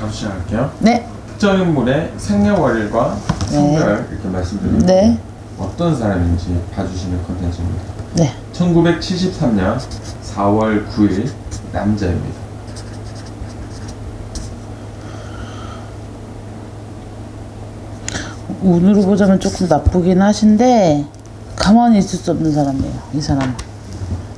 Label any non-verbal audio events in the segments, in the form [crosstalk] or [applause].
바로 시작할게요. 네. 특정 인물의 생년월일과 성별 이렇게 말씀드리고 네. 어떤 사람인지 봐주시는 컨텐츠입니다. 네. 1973년 4월 9일 남자입니다. 운으로 보자면 조금 나쁘긴 하신데 가만히 있을 수 없는 사람이에요. 이 사람은.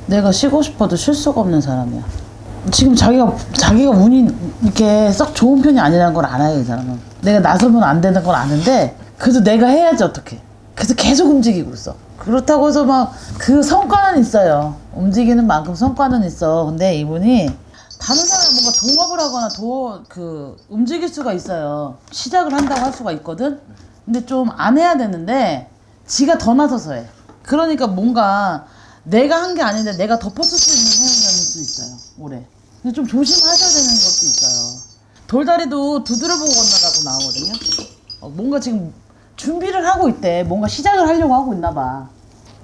내가 쉬고 싶어도 쉴 수가 없는 사람이야. 지금 자기가 자기가 운이 이렇게 썩 좋은 편이 아니라는 걸 알아요, 이 사람은. 내가 나서면 안 되는 걸 아는데 그래도 내가 해야지 어떻게. 그래서 계속 움직이고 있어. 그렇다고 해서 막 그 성과는 있어요. 움직이는 만큼 성과는 있어. 근데 이분이 다른 사람 뭔가 동업을 하거나 도그 움직일 수가 있어요. 시작을 한다고 할 수가 있거든. 근데 좀 안 해야 되는데 지가 더 나서서 해. 그러니까 뭔가 내가 한 게 아닌데 내가 덮었을 수 있는 사용감일 수 있어요. 올해. 근데 좀 조심하셔야 되는 것도 있어요. 돌다리도 두드려 보고 건너라고 나오거든요. 어, 뭔가 지금 준비를 하고 있대. 뭔가 시작을 하려고 하고 있나 봐.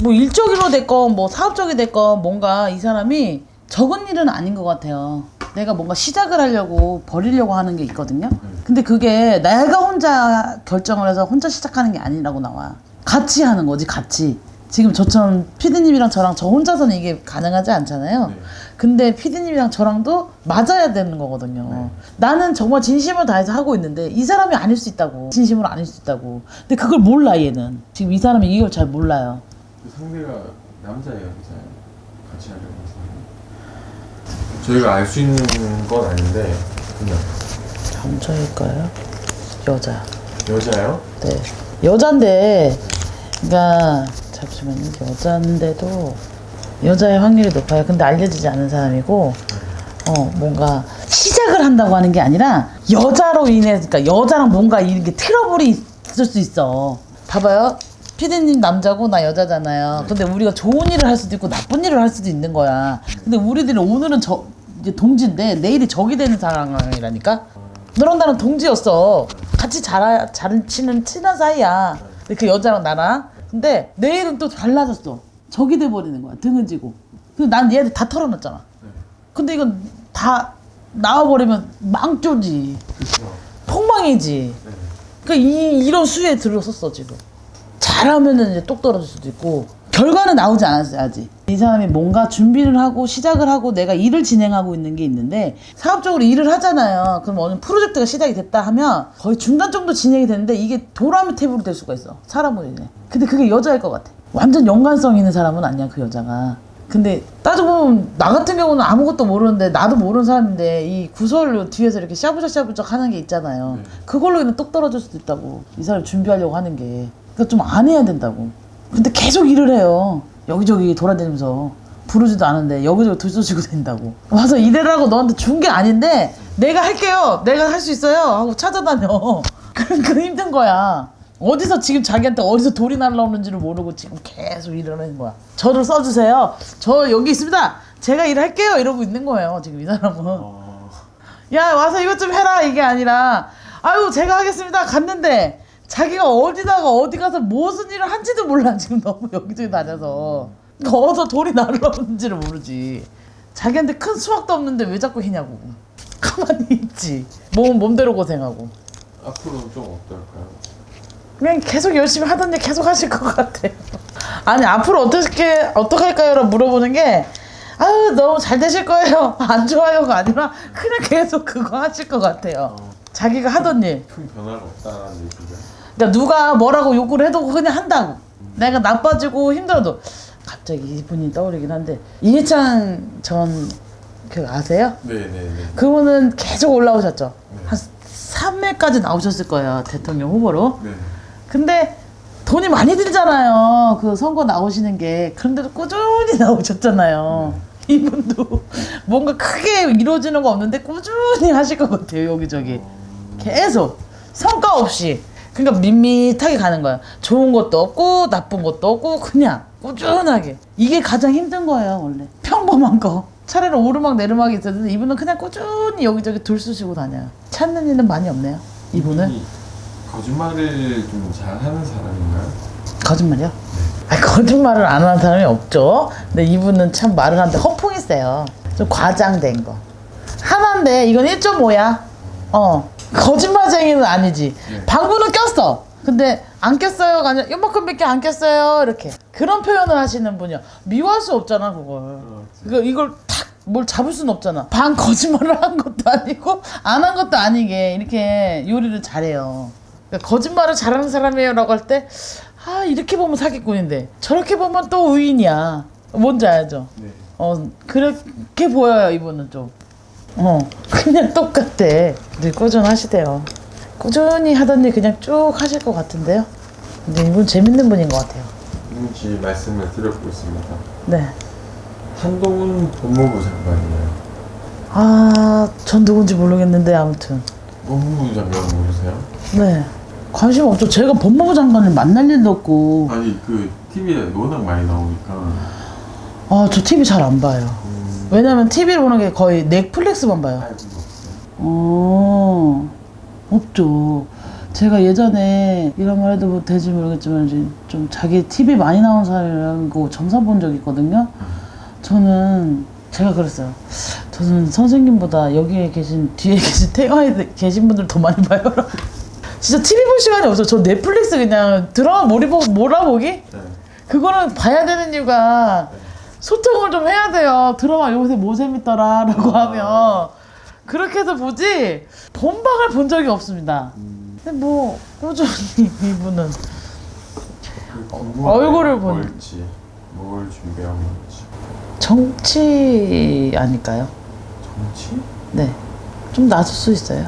뭐 일적으로 됐건 뭐 사업적이 됐건 뭔가 이 사람이 적은 일은 아닌 것 같아요. 내가 뭔가 시작을 하려고 버리려고 하는 게 있거든요. 근데 그게 내가 혼자 결정을 해서 혼자 시작하는 게 아니라고 나와. 같이 하는 거지, 같이. 지금 저처럼 피디님이랑 저랑 저 혼자서는 이게 가능하지 않잖아요. 네. 근데 피디님이랑 저랑도 맞아야 되는 거거든요. 나는 정말 진심을 다해서 하고 있는데 이 사람이 아닐 수 있다고. 진심으로 아닐 수 있다고. 근데 그걸 몰라 얘는. 지금 이 사람이 이걸 잘 몰라요. 그 상대가 남자예요, 여자예요? 같이 하려고 해서. 저희가 알 수 있는 건 아닌데 그냥 남자일까요? 여자. 여자예요? 네. 여잔데, 그러니까 잠시만요. 여잔데도 여자의 확률이 높아요. 근데 알려지지 않은 사람이고, 어 뭔가 시작을 한다고 하는 게 아니라 여자로 인해, 그러니까 여자랑 뭔가 이렇게 트러블이 있을 수 있어. 봐봐요. 피디님 남자고 나 여자잖아요. 근데 우리가 좋은 일을 할 수도 있고 나쁜 일을 할 수도 있는 거야. 근데 우리들은 오늘은 저 이제 동지인데 내일이 적이 되는 상황이라니까. 너랑 나랑 동지였어. 같이 잘, 잘 치는 친한 사이야. 근데 그 여자랑 나랑. 근데 내일은 또 달라졌어. 적이 돼버리는 거야. 등은 지고. 근데 난 얘들 다 털어놨잖아. 근데 이건 다 나와버리면 망조지. 그렇죠. 폭망이지. 네. 그러니까 이, 이런 수에 들어섰어, 지금. 잘하면은 이제 똑 떨어질 수도 있고. 결과는 나오지 않았어요, 아직. 이 사람이 뭔가 준비를 하고 시작을 하고 내가 일을 진행하고 있는 게 있는데 사업적으로 일을 하잖아요. 그럼 어느 프로젝트가 시작이 됐다 하면 거의 중간 정도 진행이 되는데 이게 도라미 탭으로 될 수가 있어. 사람으로 인해. 근데 그게 여자일 것 같아. 완전 연관성 있는 사람은 아니야, 그 여자가. 근데 따져보면 나 같은 경우는 아무것도 모르는데 나도 모르는 사람인데 이 구설로 뒤에서 이렇게 샤부적샤부적 하는 게 있잖아요. 네. 그걸로 인해 똑 떨어질 수도 있다고. 이 사람 준비하려고 하는 게. 그러니까 좀 안 해야 된다고. 근데 계속 일을 해요. 여기저기 돌아다니면서. 부르지도 않은데 여기저기 들쑤시고 다닌다고. 와서 일해라고 너한테 준 게 아닌데 내가 할게요. 내가 할 수 있어요. 하고 찾아다녀. [laughs] 그러니까 힘든 거야. 어디서 지금 자기한테 어디서 돌이 날라오는지를 모르고 지금 계속 일을 하는 거야. 저를 써주세요. 저 여기 있습니다. 제가 일할게요. 이러고 있는 거예요. 지금 이 사람은. 어, 야 와서 이것 좀 해라 이게 아니라 아유 제가 하겠습니다 갔는데 자기가 어디다가 어디 가서 무슨 일을 한지도 몰라 지금 너무 여기저기 다녀서 그러니까 어디서 돌이 날라오는지를 모르지 자기한테 큰 수확도 없는데 왜 자꾸 해냐고 가만히 있지 몸은 몸대로 고생하고 앞으로 좀 어떨까요? 그냥 계속 열심히 하던 일 계속 하실 것 같아요. 아니 앞으로 어떻게 어떻게 할까요?라 물어보는 게 아유 너무 잘 되실 거예요. 안 좋아요가 아니라 그냥 계속 그거 하실 것 같아요. 자기가 하던 일. 큰 변화가 없다는 얘기죠. 그러니까 누가 뭐라고 욕을 해도 그냥 한다고. 내가 나빠지고 힘들어도 갑자기 이분이 떠오르긴 한데 이해찬 전 그 아세요? 네네네. 그분은 계속 올라오셨죠. 네. 한 3회까지 나오셨을 거예요. 대통령 후보로. 네. 근데 돈이 많이 들잖아요. 그 선거 나오시는 게. 그런데도 꾸준히 나오셨잖아요. 이분도 뭔가 크게 이루어지는 거 없는데 꾸준히 하실 것 같아요. 여기저기. 계속. 성과 없이. 그러니까 밋밋하게 가는 거야. 좋은 것도 없고, 나쁜 것도 없고, 그냥 꾸준하게. 이게 가장 힘든 거예요, 원래. 평범한 거. 차라리 오르막 내리막이 있었는데 이분은 그냥 꾸준히 여기저기 들쑤시고 다녀요. 찾는 일은 많이 없네요. 이분은. 이 거짓말을 좀 잘하는 사람인가요? 거짓말이요? 아니, 거짓말을 안 하는 사람이 없죠. 근데 이분은 참 말을 하는데 허풍이 세요. 좀 과장된 거. 하나인데 이건 1.5야. 어 거짓말쟁이는 아니지 네. 방구는 꼈어 근데 안 꼈어요가 아니라 요만큼밖에 안 꼈어요 이렇게 그런 표현을 하시는 분이야 미워할 수 없잖아 그걸 어, 이거 이걸 탁 뭘 잡을 수는 없잖아 반 거짓말을 한 것도 아니고 안 한 것도 아니게 이렇게 요리를 잘해요 그러니까 거짓말을 잘하는 사람이에요라고 할 때 아 이렇게 보면 사기꾼인데 저렇게 보면 또 의인이야 뭔지 알죠? 네. 어 그렇게 보여요 이분은 좀. 어 그냥 똑같아. 늘 꾸준하시대요. 꾸준히 하던 일 그냥 쭉 하실 것 같은데요. 근데 이분 재밌는 분인 것 같아요. 누군지 말씀을 드렸고 있습니다. 네. 한동훈 법무부 장관이에요. 아, 전 누군지 모르겠는데 아무튼. 법무부 장관 모르세요? 네. 관심 없죠. 제가 법무부 장관을 만날 일도 없고. 아니 그 TV에 워낙 많이 나오니까 아, 저 TV 잘 안 봐요. 음, 왜냐면 TV를 보는 게 거의 넷플릭스만 봐요. 없어요. 어, 없죠. 제가 예전에 이런 말 해도 뭐 될지 모르겠지만 이제 좀 자기 TV 많이 나온 사람이라고 점사 본 적 있거든요. 저는 제가 그랬어요. 저는 선생님보다 여기에 계신 뒤에 계신 태화에 계신 분들 더 많이 봐요. 라고. [laughs] 진짜 TV 볼 시간이 없어요. 저 넷플릭스 그냥 드라마 몰입 몰아보기 네. 그거는 봐야 되는 이유가 소통을 좀 해야 돼요. 드라마 요새 뭐 재밌더라라고 아. 하면 그렇게 해서 보지 본방을 본 적이 없습니다. 음, 근데 뭐 꾸준히 이분은 얼굴을 보니. 뭘지 뭘 준비한 건지 정치 아닐까요? 정치? 네, 좀 나설 수 있어요.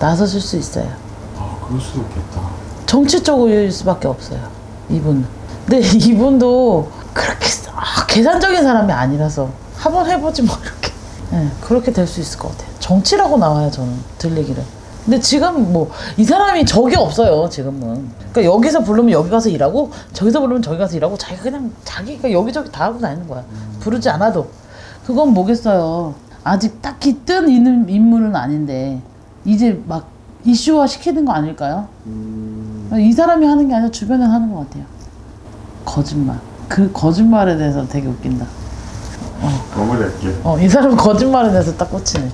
나서실 수 있어요. 아 그럴 수도 있겠다. 정치 쪽일 수밖에 없어요. 이분. 근데 [laughs] 이분도 그렇게 아, 계산적인 사람이 아니라서 한번 해보지 뭐 이렇게. 네, 그렇게 될 수 있을 것 같아요. 정치라고 나와요 저는 들리기를. 근데 지금 뭐 이 사람이 적이 없어요 지금은. 그러니까 여기서 부르면 여기 가서 일하고 저기서 부르면 저기 가서 일하고 자기가 그냥 자기가 여기저기 다 하고 다니는 거야. 부르지 않아도. 그건 뭐겠어요. 아직 딱히 뜬 인- 인물은 아닌데 이제 막 이슈화 시키는 거 아닐까요? 음, 이 사람이 하는 게 아니라 주변에 하는 것 같아요. 거짓말. 그 거짓말에 대해서 되게 웃긴다. 너무 낼게. 어, 이 사람 거짓말에 대해서 딱 꽂히네.